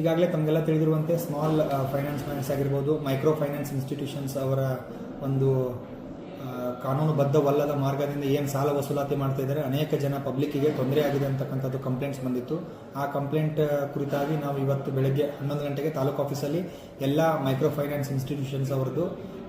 ಈಗಾಗಲೇ ತಮಗೆಲ್ಲ ತಿಳಿದಿರುವಂತೆ ಸ್ಮಾಲ್ ಫೈನಾನ್ಸ್ ಬ್ಯಾಂಕ್ಸ್ ಆಗಿರ್ಬೋದು ಮೈಕ್ರೋ ಫೈನಾನ್ಸ್ ಇನ್ಸ್ಟಿಟ್ಯೂಷನ್ಸ್ ಅವರ ಒಂದು ಕಾನೂನುಬದ್ಧವಲ್ಲದ ಮಾರ್ಗದಿಂದ ಏನು ಸಾಲ ವಸೂಲಾತಿ ಮಾಡ್ತಾ ಇದ್ದಾರೆ, ಅನೇಕ ಜನ ಪಬ್ಲಿಕ್ಕಿಗೆ ತೊಂದರೆ ಆಗಿದೆ ಅಂತಕ್ಕಂಥದ್ದು ಕಂಪ್ಲೇಂಟ್ಸ್ ಬಂದಿತ್ತು. ಆ ಕಂಪ್ಲೇಂಟ್ ಕುರಿತಾಗಿ ನಾವು ಇವತ್ತು ಬೆಳಗ್ಗೆ ಹನ್ನೊಂದು ಗಂಟೆಗೆ ತಾಲೂಕು ಆಫೀಸಲ್ಲಿ ಎಲ್ಲ ಮೈಕ್ರೋ ಫೈನಾನ್ಸ್ ಇನ್ಸ್ಟಿಟ್ಯೂಷನ್ಸ್ ಅವರದ್ದು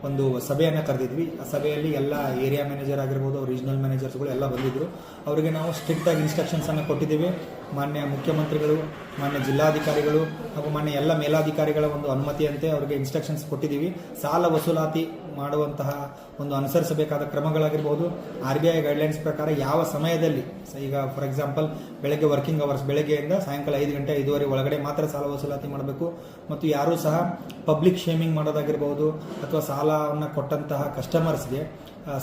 ಒಂದು ಸಭೆಯನ್ನು ಕರೆದಿದ್ವಿ. ಆ ಸಭೆಯಲ್ಲಿ ಎಲ್ಲ ಏರಿಯಾ ಮ್ಯಾನೇಜರ್ ಆಗಿರ್ಬೋದು ರೀಜನಲ್ ಮ್ಯಾನೇಜರ್ಸ್ಗಳು ಎಲ್ಲ ಬಂದಿದ್ದರು ಅವರಿಗೆ ನಾವು ಸ್ಟ್ರಿಕ್ಟಾಗಿ ಇನ್ಸ್ಟ್ರಕ್ಷನ್ಸನ್ನು ಕೊಟ್ಟಿದ್ದೀವಿ. ಮಾನ್ಯ ಮುಖ್ಯಮಂತ್ರಿಗಳು, ಮಾನ್ಯ ಜಿಲ್ಲಾಧಿಕಾರಿಗಳು ಹಾಗೂ ಮಾನ್ಯ ಎಲ್ಲ ಮೇಲಾಧಿಕಾರಿಗಳ ಒಂದು ಅನುಮತಿಯಂತೆ ಅವರಿಗೆ ಇನ್ಸ್ಟ್ರಕ್ಷನ್ಸ್ ಕೊಟ್ಟಿದ್ದೀವಿ. ಸಾಲ ವಸೂಲಾತಿ ಮಾಡುವಂತಹ ಒಂದು ಅನುಸರಿಸಬೇಕಾದ ಕ್ರಮಗಳಾಗಿರ್ಬೋದು. ಆರ್ ಬಿ ಐ ಗೈಡ್ಲೈನ್ಸ್ ಪ್ರಕಾರ ಯಾವ ಸಮಯದಲ್ಲಿ ಈಗ ಫಾರ್ ಎಕ್ಸಾಂಪಲ್ ಬೆಳಗ್ಗೆ ವರ್ಕಿಂಗ್ ಅವರ್ಸ್ ಬೆಳಗ್ಗೆಯಿಂದ ಸಾಯಂಕಾಲ ಐದು ಗಂಟೆ ಐದುವರೆ ಒಳಗಡೆ ಮಾತ್ರ ಸಾಲ ವಸೂಲಾತಿ ಮಾಡಬೇಕು. ಮತ್ತು ಯಾರೂ ಸಹ ಪಬ್ಲಿಕ್ ಶೇಮಿಂಗ್ ಮಾಡೋದಾಗಿರ್ಬೋದು ಅಥವಾ ಸಾಲವನ್ನು ಕೊಟ್ಟಂತಹ ಕಸ್ಟಮರ್ಸ್ಗೆ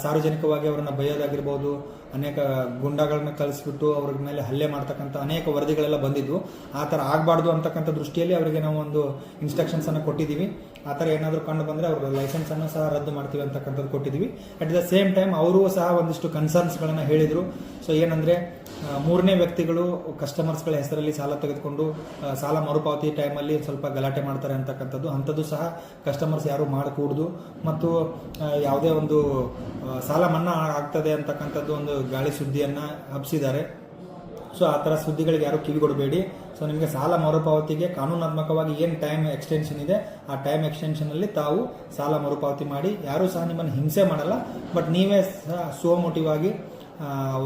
ಸಾರ್ವಜನಿಕವಾಗಿ ಅವರನ್ನು ಬೈಯೋದಾಗಿರ್ಬೋದು. ಅನೇಕ ಗುಂಡಾಗಳನ್ನ ಕಲಿಸ್ಬಿಟ್ಟು ಅವ್ರ ಮೇಲೆ ಹಲ್ಲೆ ಮಾಡ್ತಕ್ಕಂಥ ವರದಿಗಳೆಲ್ಲ ಬಂದಿದ್ವು. ಆ ಥರ ಆಗಬಾರ್ದು ಅಂತಕ್ಕಂಥ ದೃಷ್ಟಿಯಲ್ಲಿ ಅವರಿಗೆ ನಾವು ಒಂದು ಇನ್ಸ್ಟ್ರಕ್ಷನ್ಸ್ ಅನ್ನು ಕೊಟ್ಟಿದ್ದೀವಿ. ಆ ಥರ ಏನಾದರೂ ಕಂಡು ಬಂದರೆ ಅವ್ರ ಲೈಸೆನ್ಸ್ ಅನ್ನು ಸಹ ರದ್ದು ಮಾಡ್ತೀವಿ ಅಂತಕ್ಕಂಥದ್ದು ಕೊಟ್ಟಿದ್ದೀವಿ. ಅಟ್ ದ ಸೇಮ್ ಟೈಮ್ ಅವರು ಸಹ ಒಂದಿಷ್ಟು ಕನ್ಸರ್ನ್ಸ್ಗಳನ್ನು ಹೇಳಿದರು. ಸೊ ಏನಂದರೆ ಮೂರನೇ ವ್ಯಕ್ತಿಗಳು ಕಸ್ಟಮರ್ಸ್ಗಳ ಹೆಸರಲ್ಲಿ ಸಾಲ ತೆಗೆದುಕೊಂಡು ಸಾಲ ಮರುಪಾವತಿ ಟೈಮಲ್ಲಿ ಸ್ವಲ್ಪ ಗಲಾಟೆ ಮಾಡ್ತಾರೆ ಅಂತಕ್ಕಂಥದ್ದು. ಅಂಥದ್ದು ಸಹ ಕಸ್ಟಮರ್ಸ್ ಯಾರು ಮಾಡಕೂಡ್ದು. ಮತ್ತು ಯಾವುದೇ ಒಂದು ಸಾಲ ಮನ್ನಾ ಆಗ್ತದೆ ಅಂತಕ್ಕಂಥದ್ದು ಒಂದು ಗಾಳಿ ಸುದ್ದಿಯನ್ನು ಹಬ್ಬಿಸಿದ್ದಾರೆ ಸೊ ಆ ಥರ ಸುದ್ದಿಗಳಿಗೆ ಯಾರು ಕಿವಿಗೊಡಬೇಡಿ ಸೊ ನಿಮಗೆ ಸಾಲ ಮರುಪಾವತಿಗೆ ಕಾನೂನಾತ್ಮಕವಾಗಿ ಏನು ಟೈಮ್ ಎಕ್ಸ್ಟೆನ್ಷನ್ ಇದೆ, ಆ ಟೈಮ್ ಎಕ್ಸ್ಟೆನ್ಷನಲ್ಲಿ ತಾವು ಸಾಲ ಮರುಪಾವತಿ ಮಾಡಿ. ಯಾರೂ ಸಹ ನಿಮ್ಮನ್ನು ಹಿಂಸೆ ಮಾಡಲ್ಲ ಬಟ್ ನೀವೇ ಸಹ ಸೋಮೋಟಿವ್ ಆಗಿ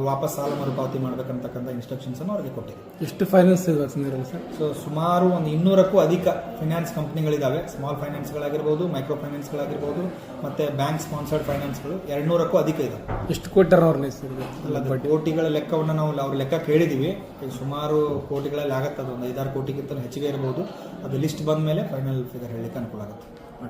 ವಾಪಸ್ ಸಾಲ ಮರುಪಾವತಿ ಮಾಡಬೇಕಂತಕ್ಕಂಥ ಇನ್ಸ್ಟ್ರಕ್ಷನ್ಸ್ ಅನ್ನು ಅವರಿಗೆ ಕೊಟ್ಟಿದೆ ಎಷ್ಟು ಫೈನಾನ್ಸ್ ಸರ್? ಸೊ ಸುಮಾರು ಒಂದು ಇನ್ನೂರಕ್ಕೂ ಅಧಿಕ ಫೈನಾನ್ಸ್ ಕಂಪ್ನಿಗಳಿದ್ದಾವೆ ಸ್ಮಾಲ್ ಫೈನಾನ್ಸ್ಗಳಾಗಿರ್ಬೋದು ಮೈಕ್ರೋ ಫೈನಾನ್ಸ್ಗಳಾಗಿರ್ಬೋದು ಮತ್ತೆ ಬ್ಯಾಂಕ್ ಸ್ಪಾನ್ಸರ್ಡ್ ಫೈನಾನ್ಸ್ಗಳು ಎರಡ್ನೂರಕ್ಕೂ ಅಧಿಕ ಇದಾವೆ. ಎಷ್ಟು ಕೊಟ್ಟಾರ ಇದು? ಅಲ್ಲ ಕೋಟಿಗಳ ಲೆಕ್ಕವನ್ನು ನಾವು ಅವ್ರ ಲೆಕ್ಕ ಕೇಳಿದೀವಿ. ಈಗ ಸುಮಾರು ಕೋಟಿಗಳಲ್ಲಿ ಆಗತ್ತೆ ಅದು. ಒಂದು ಐದಾರು ಕೋಟಿಗಿಂತ ಹೆಚ್ಚಿಗೆ ಇರಬಹುದು ಅದು ಲಿಸ್ಟ್ ಬಂದ ಮೇಲೆ ಫೈನಲ್ ಫಿಗರ್ ಹೇಳಲಿಕ್ಕೆ ಅನುಕೂಲ ಆಗುತ್ತೆ.